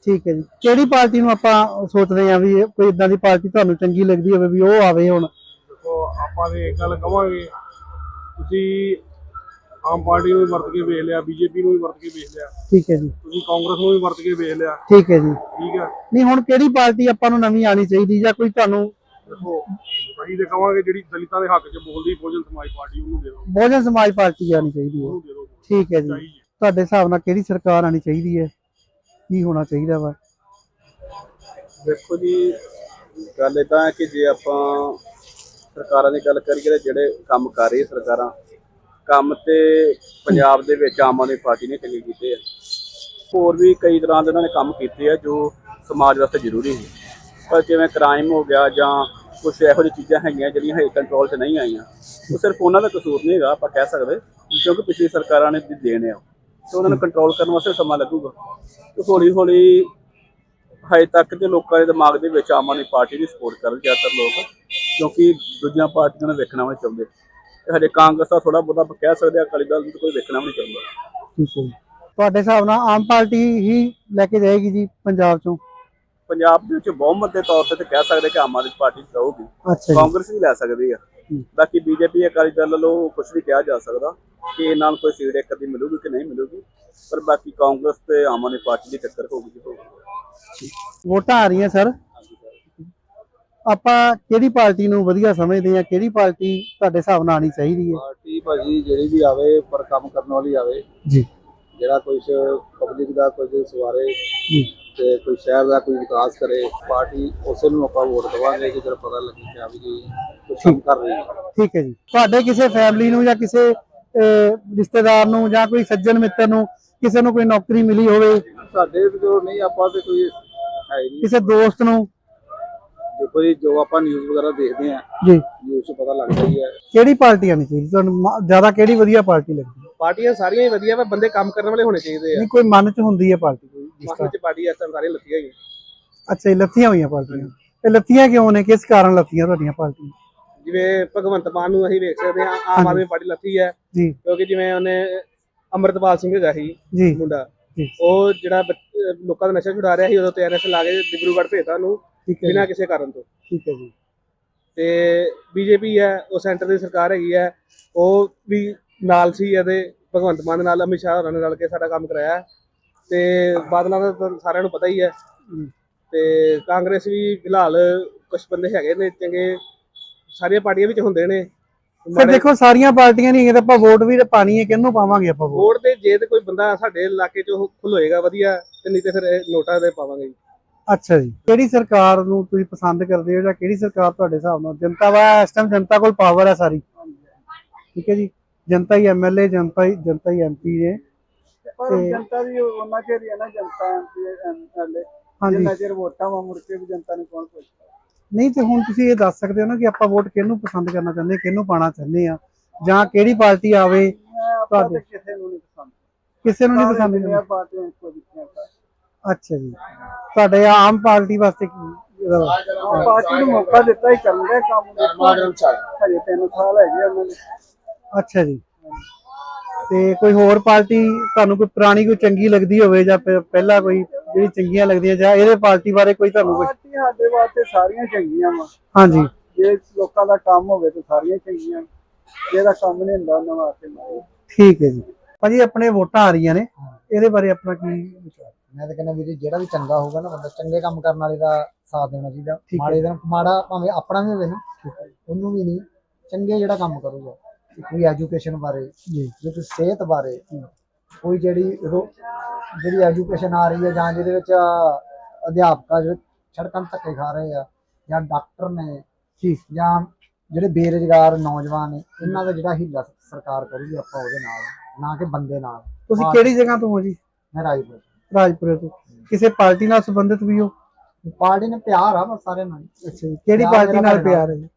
ਠੀਕ ਹੈ ਜੀ। ਕਿਹੜੀ ਪਾਰਟੀ ਨੂੰ ਆਪਾਂ ਸੋਚਦੇ ਹਾਂ ਵੀ ਕੋਈ ਇਦਾਂ ਦੀ ਪਾਰਟੀ ਤੁਹਾਨੂੰ ਚੰਗੀ ਲੱਗਦੀ ਹੋਵੇ ਵੀ ਉਹ ਆਵੇ ਹੁਣ? ਦੇਖੋ ਆਪਾਂ ਇਹ ਗੱਲ ਕਵਾਂਗੇ। ਤੁਸੀਂ ਆਮ ਪਾਰਟੀ ਨੂੰ ਵੀ ਵਰਤ ਕੇ ਵੇਖ ਲਿਆ ਬੀਜੇਪੀ ਨੂੰ ਵੀ ਵਰਤ ਕੇ ਵੇਖ ਲਿਆ। ਠੀਕ ਹੈ ਜੀ। ਤੁਸੀਂ ਕਾਂਗਰਸ ਨੂੰ ਵੀ ਵਰਤ ਕੇ ਵੇਖ ਲਿਆ। ਠੀਕ ਹੈ ਜੀ। ਠੀਕ ਹੈ ਨਹੀਂ ਹੁਣ ਕਿਹੜੀ ਪਾਰਟੀ ਆਪਾਂ ਨੂੰ ਨਵੀਂ ਆਣੀ ਚਾਹੀਦੀ ਜਾਂ ਕੋਈ ਤੁਹਾਨੂੰ ਦੇਖੋ ਅਸੀਂ ਤੇ ਜਿਹੜੀ ਦਲਿਤਾਂ ਦੇ ਹੱਕ 'ਚ ਬੋਲਦੀ ਬਹੁਜਨ ਸਮਾਜ ਪਾਰਟੀ ਉਹਨੂੰ ਦੇ ਦਿਓ। ਬਹੁਜਨ ਸਮਾਜ ਪਾਰਟੀ ਆਣੀ ਚਾਹੀਦੀ ਹੈ। ਉਹਨੂੰ ਦੇ ਦਿਓ। ਠੀਕ ਹੈ ਜੀ। ਤੁਹਾਡੇ ਹਿਸਾਬ ਨਾਲ ਕਿਹੜੀ ਸਰਕਾਰ ਆਣੀ ਚਾਹੀਦੀ ਹੈ? ਕੀ ਹੋਣਾ ਚਾਹੀਦਾ ਵਾ? ਦੇਖੋ ਜੀ ਗੱਲ ਇਦਾਂ ਹੈ ਕਿ ਜੇ ਆਪਾਂ ਸਰਕਾਰਾਂ ਦੀ ਗੱਲ ਕਰੀਏ ਤਾਂ ਜਿਹੜੇ ਕੰਮ ਕਰ ਰਹੀ ਸਰਕਾਰਾਂ ਕੰਮ ਤੇ ਪੰਜਾਬ ਦੇ ਵਿੱਚ ਆਮ ਆਦਮੀ ਪਾਰਟੀ ਨੇ ਚੰਗੇ ਕੀਤੇ ਆ। ਹੋਰ ਵੀ ਕਈ ਤਰ੍ਹਾਂ ਦੇ ਉਹਨਾਂ ਨੇ ਕੰਮ ਕੀਤੇ ਆ ਜੋ ਸਮਾਜ ਵਾਸਤੇ ਜ਼ਰੂਰੀ ਹੈ ਪਰ ਜਿਵੇਂ ਕ੍ਰਾਈਮ ਹੋ ਗਿਆ ਜਾਂ ਕੁਝ ਇਹੋ ਜਿਹੀ ਚੀਜ਼ਾਂ ਹੈਗੀਆਂ ਜਿਹੜੀਆਂ ਹਜੇ ਕੰਟਰੋਲ 'ਚ ਨਹੀਂ ਆਈਆਂ, ਉਹ ਸਿਰਫ ਉਹਨਾਂ ਦਾ ਕਸੂਰ ਨਹੀਂ ਹੈਗਾ, ਆਪਾਂ ਕਹਿ ਸਕਦੇ, ਕਿਉਂਕਿ ਪਿਛਲੀ ਸਰਕਾਰਾਂ ਨੇ ਦੇਣ ਆ ਤੇ ਉਹਨਾਂ ਨੂੰ ਕੰਟਰੋਲ ਕਰਨ ਵਾਸਤੇ ਸਮਾਂ ਲੱਗੂਗਾ। ਤੇ ਹੌਲੀ ਹੌਲੀ ਹਜੇ ਤੱਕ ਤੇ ਲੋਕਾਂ ਦੇ ਦਿਮਾਗ ਦੇ ਵਿੱਚ ਆਮ ਆਦਮੀ ਪਾਰਟੀ ਦੀ ਸਪੋਰਟ ਕਰਨ ਜ਼ਿਆਦਾਤਰ ਲੋਕ, ਕਿਉਂਕਿ ਦੂਜੀਆਂ ਪਾਰਟੀਆਂ ਨੂੰ ਵੇਖਣਾ ਵੀ ਨਹੀਂ ਚਾਹੁੰਦੇ। ਹਜੇ ਕਾਂਗਰਸ ਦਾ ਥੋੜਾ ਬਹੁਤਾ ਆਪਾਂ ਕਹਿ ਸਕਦੇ ਆ ਅਕਾਲੀ ਦਲ ਨੂੰ ਤਾਂ ਕੋਈ ਵੇਖਣਾ ਵੀ ਨਹੀਂ ਚਾਹੁੰਦਾ। ਠੀਕ ਹੈ ਜੀ। ਤੁਹਾਡੇ ਹਿਸਾਬ ਨਾਲ ਆਮ ਪਾਰਟੀ ਹੀ ਲੈ ਕੇ ਜਾਏਗੀ ਜੀ ਪੰਜਾਬ ਚੋਂ? ਪੰਜਾਬ ਦੇ ਵਿੱਚ ਬਹੁਮਤ ਦੇ ਤੌਰ ਤੇ ਤਾਂ ਕਹਿ ਸਕਦੇ ਕਿ ਆਮ ਆਦਮੀ ਪਾਰਟੀ ਰਹੂਗੀ। ਅੱਛਾ ਜੀ। ਕਾਂਗਰਸ ਵੀ ਲੈ ਸਕਦੀ ਆ। ਬਾਕੀ ਬੀਜੇਪੀ ਅਕਾਲੀ ਦਲ ਵੱਲੋਂ ਕੁਝ ਵੀ ਕਿਹਾ ਜਾ ਸਕਦਾ ਕਿ ਇਹਨਾਂ ਨੂੰ ਕੋਈ ਸੀਟ ਇੱਕ ਅੱਧੀ ਮਿਲੂਗੀ ਕਿ ਨਹੀਂ ਮਿਲੂਗੀ ਪਰ ਬਾਕੀ ਕਾਂਗਰਸ ਤੇ ਆਮ ਆਦਮੀ ਪਾਰਟੀ ਦੀ ਟੱਕਰ ਹੋਊਗੀ ਜੀ ਹੋਊਗੀ। ਵੋਟਾਂ ਆ ਰਹੀਆਂ ਸਰ? ਆਪਾਂ ਕਿਹੜੀ ਪਾਰਟੀ ਨੂੰ ਵਧੀਆ ਸਮਝਦੇ ਆ ਕਿਹੜੀ ਪਾਰਟੀ ਤੁਹਾਡੇ ਹਿਸਾਬ ਨਾਲ ਆਣੀ ਚਾਹੀਦੀ ਹੈ? ਪਾਰਟੀ ਭਾਜੀ ਜਿਹੜੀ ਵੀ ਆਵੇ ਪਰ ਕੰਮ ਕਰਨ ਵਾਲੀ ਆਵੇ। ਜੀ। ਜਿਹੜਾ ਕੁਝ ਪਬਲਿਕ ਦਾ ਕੁਝ ਸਵਾਰੇ ਜੀ। ਤੇ ਕੋਈ ਸ਼ਹਿਰ ਦਾ ਕੋਈ ਵਿਕਾਸ ਕਰੇ ਪਾਰਟੀ ਉਸੇ ਨੂੰ ਆਪਾਂ ਵੋਟ ਦੇਵਾਂਗੇ ਕਿ ਜਦ ਪਤਾ ਲੱਗੇ ਕਿ ਆ ਵੀ ਜੀ ਕੁਝ ਕੰਮ ਕਰ ਰਹੀ ਹੈ। ਠੀਕ ਹੈ ਜੀ। ਤੁਹਾਡੇ ਕਿਸੇ ਫੈਮਿਲੀ ਨੂੰ ਜਾਂ ਕਿਸੇ ਰਿਸ਼ਤੇਦਾਰ ਨੂੰ ਜਾਂ ਕੋਈ ਸੱਜਣ ਮਿੱਤਰ ਨੂੰ ਕਿਸੇ ਨੂੰ ਕੋਈ ਨੌਕਰੀ ਮਿਲੀ ਹੋਵੇ? ਸਾਡੇ ਜੋ ਨਹੀਂ ਆਪਾਂ ਤੇ ਕੋਈ ਹੈ ਹੀ ਨਹੀਂ। ਕਿਸੇ ਦੋਸਤ ਨੂੰ? ਦੇਖੋ ਜੀ ਜੋ ਆਪਾਂ ਨਿਊਜ਼ ਵਗੈਰਾ ਦੇਖਦੇ ਆ ਜੀ। ਨਿਊਜ਼ 'ਚ ਪਤਾ ਲੱਗਦਾ ਹੀ ਹੈ। ਕਿਹੜੀ ਪਾਰਟੀ ਆਣੀ ਚਾਹੀਦੀ ਤੁਹਾਨੂੰ ਜ਼ਿਆਦਾ ਕਿਹੜੀ ਵਧੀਆ ਪਾਰਟੀ ਲੱਗਦੀ ਹੈ? ਪਾਰਟੀਆਂ ਸਾਰੀਆਂ ਹੀ ਵਧੀਆ ਵਾ ਬੰਦੇ ਕੰਮ ਕਰਨ ਵਾਲੇ ਹੋਣੇ ਚਾਹੀਦੇ ਆ। ਨਹੀਂ ਕੋਈ ਮਨ ਚ ਹੁੰਦੀ ਹੈ ਪਾਰਟੀ ਕੋਈ ਜਿਸ ਮਸਲ ਚ ਪਾਰਟੀ ਇਸ ਤਰ੍ਹਾਂ ਸਾਰੀਆਂ ਲੱਥੀਆਂ ਹੀ ਅੱਛਾ ਇਹ ਲੱਥੀਆਂ ਹੋਈਆਂ ਪਾਰਟੀਆਂ। ਇਹ ਲੱਥੀਆਂ ਕਿਉਂ ਨੇ? ਕਿਸ ਕਾਰਨ ਲੱਥੀਆਂ ਤੁਹਾਡੀਆਂ ਪਾਰਟੀਆਂ? ਜਿਵੇਂ ਭਗਵੰਤ ਮਾਨ ਨੂੰ ਅਸੀਂ ਵੇਖ ਸਕਦੇ ਹਾਂ ਆਮ। ਆਦਮੀ ਪਾਰਟੀ ਲੱਥੀ ਹੈ। ਜੀ। ਕਿਉਂਕਿ ਜਿਵੇਂ ਉਹਨੇ ਅੰਮ੍ਰਿਤਪਾਲ ਸਿੰਘ ਹੈਗਾ ਸੀ ਜੀ। ਮੁੰਡਾ ਜੀ। ਉਹ ਜਿਹੜਾ ਬੱਚ- ਅਹ ਲੋਕਾਂ ਦਾ ਨਸ਼ਾ ਛੁਡਾ ਰਿਹਾ ਸੀ ਉਦੋਂ ਤੇ ਐਨਐਸ ਲਾ ਕੇ ਡਿਬਰੂਗੜ੍ਹ ਭੇਜਤਾ ਉਹਨੂੰ। ਠੀਕ ਹੈ ਬਿਨਾਂ ਜੀ, ਕਿਸੇ ਕਾਰਨ ਤੋਂ। ਠੀਕ ਹੈ ਜੀ। ਤੇ ਬੀਜੇਪੀ ਹੈ ਉਹ ਸੈਂਟਰ ਦੀ ਸਰਕਾਰ ਹੈਗੀ ਹੈ ਉਹ ਵੀ ਨਾਲ ਸੀ ਇਹਦੇ ਭਗਵੰਤ ਮਾਨ ਨਾਲ ਅਮਿਤ ਸ਼ਾਹ ਹੋਰਾਂ ਨੇ ਰਲ ਕੇ ਸਾਡਾ ਕੰਮ ਕਰਾਇਆ ਹੈ। ਤੇ ਬਾਦਲਾਂ ਦਾ ਤਾਂ ਸਾਰਿਆਂ ਨੂੰ ਪਤਾ ਹੀ ਹੈ। ਤੇ ਕਾਂਗਰਸ ਵੀ ਫਿਲਹਾਲ ਕੁਝ ਬੰਦੇ ਹੈਗੇ ਨੇ ਚੰਗੇ ਸਾਰੀਆਂ ਪਾਰਟੀਆਂ ਵਿੱਚ ਹੁੰਦੇ ਨੇ। ਫਿਰ ਦੇਖੋ ਸਾਰੀਆਂ ਪਾਰਟੀਆਂ ਨਹੀਂ ਹੈਗੀਆਂ ਤਾਂ ਆਪਾਂ ਵੋਟ ਵੀ ਤੇ ਪਾਣੀ ਹੈ ਕਿਹਨੂੰ ਪਾਵਾਂਗੇ ਆਪਾਂ ਵੋਟ? ਵੋਟ ਤੇ ਜੇ ਤੇ ਕੋਈ ਬੰਦਾ ਸਾਡੇ ਇਲਾਕੇ 'ਚ ਉਹ ਖਲੋਏਗਾ ਵਧੀਆ ਤੇ ਨਹੀਂ ਤੇ ਫਿਰ ਇਹ ਨੋਟਾਂ ਦੇ ਪਾਵਾਂਗੇ ਜੀ। ਅੱਛਾ ਜੀ। ਕਿਹੜੀ ਸਰਕਾਰ ਨੂੰ ਤੁਸੀਂ ਪਸੰਦ ਕਰਦੇ ਹੋ ਜਾਂ ਕਿਹੜੀ ਸਰਕਾਰ ਤੁਹਾਡੇ ਹਿਸਾਬ ਨਾਲ? ਜਨਤਾ ਵਾ ਇਸ ਟਾਈਮ ਜਨਤਾ ਕੋਲ ਪਾਵਰ ਹੈ ਸਾਰੀ। ਠੀਕ ਹੈ ਜੀ। ਜਨਤਾ ਹੀ ਐਮਐਲਏ ਜਨਤਾ ਹੀ ਜਨਤਾ ਹੀ ਐਮਪੀ ਨੇ। ਪਰ ਜਨਤਾ ਦੀ ਉਹਨਾਂ ਚਿਰ ਹੀ ਹੈ ਨਾ ਜਨਤਾ ਐਮਐਲਏ ਜਿੰਨਾ ਚਿਰ ਵੋਟਾਂ ਵਾ ਮੁੜ ਕੇ ਵੀ ਜਨਤਾ ਨੂੰ ਕੌਣ ਪੁੱਛਦਾ? ਨਹੀਂ ਤੇ ਹੁਣ ਤੁਸੀਂ ਇਹ ਦੱਸ ਸਕਦੇ ਹੋ ਨਾ ਕਿ ਆਪਾਂ ਵੋਟ ਕਿਹਨੂੰ ਪਸੰਦ ਕਰਨਾ ਚਾਹੁੰਦੇ ਕਿਹਨੂੰ ਪਾਣਾ ਚਾਹੁੰਦੇ ਆ? ਜਾਂ ਕਿਹੜੀ ਪਾਰਟੀ ਆਵੇ ਤੁਹਾਡੇ? ਕਿਸੇ ਨੂੰ ਨਹੀਂ ਪਸੰਦ। ਕਿਸੇ ਨੂੰ ਨਹੀਂ ਪਸੰਦ ਪਾਰਟੀਆਂ ਇੱਕੋ ਜਿਹੀਆਂ। ਅੱਛਾ ਜੀ। ਤੁਹਾਡੇ ਆਮ ਪਾਰਟੀ ਵਾਸਤੇ ਕੀ ਪਾਰਟੀ ਨੂੰ ਮੌਕਾ ਦਿੱਤਾ ਹੀ ਚੱਲ ਰਿਹਾ ਕੰਮ ਹਜੇ 3 ਸਾਲ ਹੈਗੇ ਉਹਨਾਂ ਨੇ ਅੱਛਾ ਜੀ। ਤੇ ਕੋਈ ਹੋਰ ਪਾਰਟੀ ਤੁਹਾਨੂੰ ਕੋਈ ਪੁਰਾਣੀ ਕੋਈ ਚੰਗੀ ਲੱਗਦੀ ਹੋਵੇ ਜਾਂ ਪਹਿਲਾਂ ਕੋਈ ਜਿਹੜੀ ਚੰਗੀਆਂ ਲੱਗਦੀਆਂ ਜਾਂ ਇਹਦੇ ਪਾਰਟੀ ਬਾਰੇ ਕੋਈ ਤੁਹਾਨੂੰ ਕੁਝ ਪਾਰਟੀ ਸਾਡੇ ਵਾਸਤੇ ਸਾਰੀਆਂ ਚੰਗੀਆਂ ਵਾ। ਹਾਂਜੀ। ਜੇ ਲੋਕਾਂ ਦਾ ਕੰਮ ਹੋਵੇ ਤਾਂ ਸਾਰੀਆਂ ਚੰਗੀਆਂ। ਜਿਹਦਾ ਕੰਮ ਨਹੀਂ ਹੁੰਦਾ ਉਹਨਾਂ ਵਾਸਤੇ ਠੀਕ ਹੈ ਜੀ। ਭਾਜੀ ਆਪਣੇ ਵੋਟਾਂ ਆ ਰਹੀਆਂ ਨੇ। ਇਹਦੇ ਬਾਰੇ ਆਪਣਾ ਕੀ ਵਿਚਾਰ? ਮੈਂ ਤਾਂ ਕਹਿੰਦਾ ਵੀਰੇ ਜਿਹੜਾ ਵੀ ਚੰਗਾ ਹੋਊਗਾ ਨਾ ਬੰਦਾ ਚੰਗੇ ਕੰਮ ਕਰਨ ਵਾਲੇ ਦਾ ਸਾਥ ਦੇਣਾ ਚਾਹੀਦਾ। ਠੀਕ ਹੈ। ਮਾੜੇ ਦਾ ਮਾੜਾ ਭਾਵੇਂ ਆਪਣਾ ਵੀ ਹੋਵੇ ਨਾ ਉਹਨੂੰ ਵੀ ਨਹੀਂ ਚੰਗੇ ਜਿਹੜਾ ਕੰਮ ਕਰੂਗਾ। ਕੋਈ ਐਜੂਕੇਸ਼ਨ ਬਾਰੇ ਜੀ। ਜੋ ਕਿ ਸਿਹਤ ਬਾਰੇ ਕੋਈ ਜਿਹੜੀ ਰੋ- ਜਿਹੜੀ ਐਜੂਕੇਸ਼ਨ ਆ ਰਹੀ ਹੈ ਜਾਂ ਜਿਹਦੇ ਵਿੱਚ ਅਧਿਆਪਕ ਆ ਜਿਹੜੇ ਸੜਕਾਂ ਧੱਕੇ ਖਾ ਰਹੇ ਆ ਜਾਂ ਡਾਕਟਰ ਨੇ ਜੀ। ਜਾਂ ਜਿਹੜੇ ਬੇਰੁਜ਼ਗਾਰ ਨੌਜਵਾਨ ਨੇ ਇਹਨਾਂ ਦਾ ਜਿਹੜਾ ਹੀਲਾ ਸਰਕਾਰ ਕਰੂਗੀ ਆਪਾਂ ਉਹਦੇ ਨਾਲ ਨਾ ਕਿ ਬੰਦੇ ਨਾਲ। ਤੁਸੀਂ। ਕਿਹੜੀ ਜਗ੍ਹਾ ਤੋਂ ਹੋ ਜੀ? ਮੈਂ ਰਾਜਪੁਰ। ਰਾਜਪੁਰੇ ਤੋਂ। ਕਿਸੇ ਪਾਰਟੀ ਨਾਲ ਸੰਬੰਧਿਤ ਵੀ ਹੋ? ਪਾਰਟੀ ਨੇ ਪਿਆਰ ਆ ਬਸ ਸਾਰਿਆਂ ਨਾਲ ਅੱਛਾ ਜੀ। ਕਿਹੜੀ ਪਾਰਟੀ ਨਾਲ ਪਿਆਰ ਹੈ ਜੀ?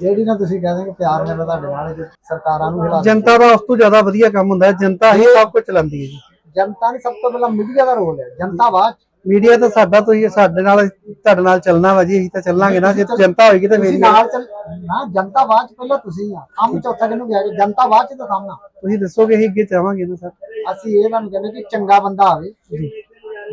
ਜਿਹੜੀ ਨਾ ਤੁਸੀਂ ਕਹਿੰਦੇ ਕਿ ਪਿਆਰ ਮੇਰਾ ਤੁਹਾਡੇ ਨਾਲ ਹੈ, ਸਰਕਾਰਾਂ ਨੂੰ ਹਿਲਾ ਜਨਤਾ ਦਾ ਉਸ ਤੋਂ ਜ਼ਿਆਦਾ ਵਧੀਆ ਕੰਮ ਹੁੰਦਾ ਹੈ। ਜਨਤਾ ਹੀ ਸਭ ਕੁਝ ਚਲਾਉਂਦੀ ਹੈ ਜੀ। ਜਨਤਾ ਨੇ ਸਭ ਤੋਂ ਪਹਿਲਾਂ ਮੀਡੀਆ ਦਾ ਰੋਲ ਹੈ ਜਨਤਾ ਬਾਅਦ। ਮੀਡੀਆ ਤਾਂ ਸਾਡਾ ਤੋਂ ਹੀ ਹੈ, ਸਾਡੇ ਨਾਲ ਤੁਹਾਡੇ ਨਾਲ ਚੱਲਣਾ ਵਾ ਜੀ ਅਸੀਂ ਤਾਂ ਚੱਲਾਂਗੇ ਨਾ ਜੇ ਜਨਤਾ ਹੋਏਗੀ ਤਾਂ ਤੁਸੀਂ ਮੇਰੀ ਨਾਲ ਚੱਲ ਨਾ ਜਨਤਾ ਬਾਅਦ 'ਚ ਪਹਿਲਾਂ ਤੁਸੀਂ ਆ। ਕੰਮ ਚੌਥਾ ਕਿਹਨੂੰ ਗਿਆ? ਜੀ ਜਨਤਾ ਬਾਅਦ 'ਚ ਤਾਂ ਸਾਹਮਣਾ ਤੁਸੀਂ ਦੱਸੋਗੇ ਅਸੀਂ ਅੱਗੇ ਚਾਹਾਂਗੇ ਨਾ ਸਰ। ਅਸੀਂ ਇਹ ਤੁਹਾਨੂੰ ਕਹਿੰਦੇ ਕਿ ਚੰਗਾ ਬੰਦਾ ਆਵੇ।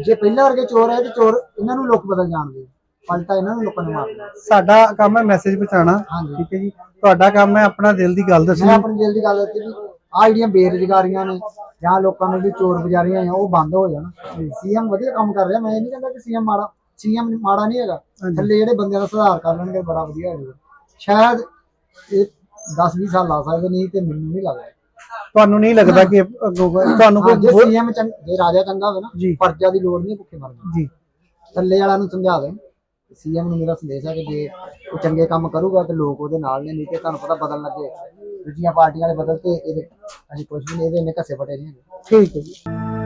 ਜੇ ਪਹਿਲੇ ਵਰਗੇ ਚੋਰ ਹੈ ਤੇ ਚੋਰ ਇਹਨਾਂ ਨੂੰ ਲੋਕ ਬਦਲ ਜਾਣਗੇ। ਪਲਟਾ ਇਹਨਾਂ ਨੂੰ ਲੋਕਾਂ ਨੇ ਮਾਰਨਾ ਸਾਡਾ ਕੰਮ ਹੈ ਮੈਸੇਜ ਪਹੁੰਚਾਉਣਾ। ਹਾਂਜੀ। ਠੀਕ ਹੈ ਜੀ। ਤੁਹਾਡਾ ਕੰਮ ਹੈ ਆਪਣਾ ਦਿਲ ਦੀ ਗੱਲ ਮੈਂ ਦੱਸਣੀ। ਆਪਣੀ ਦਿਲ ਦੀ ਗੱਲ ਦੱਸੀ ਵੀ ਆ ਜਿਹੜੀਆਂ ਬੇਰੁਜ਼ਗਾਰੀਆਂ ਨੇ ਜਾਂ ਲੋਕਾਂ ਨੂੰ ਜਿਹੜੀ ਚੋਰ ਬਜ਼ਾਰੀਆਂ ਆ ਉਹ ਬੰਦ ਹੋ ਜਾਣ। ਸੀਐਮ ਵਧੀਆ ਕੰਮ ਕਰ ਰਿਹਾ ਮੈਂ ਇਹ ਨਹੀਂ ਕਹਿੰਦਾ ਕਿ ਸੀਐਮ ਮਾੜਾ ਸੀਐਮ ਮਾੜਾ ਨਹੀਂ ਹੈਗਾ। ਥੱਲੇ ਜਿਹੜੇ ਬੰਦਿਆਂ ਦਾ ਸੁਧਾਰ ਕਰ ਲੈਣਗੇ ਬੜਾ ਵਧੀਆ ਹੋ ਜਾਊਗਾ ਸ਼ਾਇਦ ਇਹ 10 20 ਸਾਲ ਲਾ ਸਕਦੇ ਨਹੀਂ ਤੇ ਮੈਨੂੰ ਨਹੀਂ ਲੱਗਦਾ। ਤੁਹਾਨੂੰ ਨਹੀਂ ਲੱਗਦਾ ਕਿ ਤੁਹਾਨੂੰ ਜੇ ਕੋਈ ਬਹੁਤ- ਸੀਐਮ ਜੇ ਰਾਜਾ ਚੰਗਾ ਹੋਵੇ ਨਾ ਜੀ। ਪਰਜਾ ਦੀ ਲੋੜ ਨਹੀਂ ਭੁੱਖੇ ਮਰਨਾ ਜੀ। ਥੱਲੇ ਵਾਲਿਆਂ ਨੂੰ ਸਮਝਾ ਦੇਣ। ਸੀਐਮ ਨੂੰ ਮੇਰਾ ਸੰਦੇਸ਼ ਹੈ ਕਿ ਜੇ ਉਹ ਚੰਗੇ ਕੰਮ ਕਰੂਗਾ ਤੇ ਲੋਕ ਉਹਦੇ ਨਾਲ ਨੇ ਨਹੀਂ ਤੇ ਤੁਹਾਨੂੰ ਪਤਾ ਬਦਲਣ ਲੱਗੇ। ਦੂਜੀਆਂ ਪਾਰਟੀਆਂ ਵਾਲੇ ਬਦਲ ਤੇ ਇਹਦੇ। ਅਸੀਂ ਕੁਝ ਵੀ ਨਹੀਂ, ਇਹਦੇ ਇੰਨੇ ਘਸੇ ਫਟੇ ਨਹੀਂ ਹੈਗੇ। ਠੀਕ ਹੈ ਜੀ।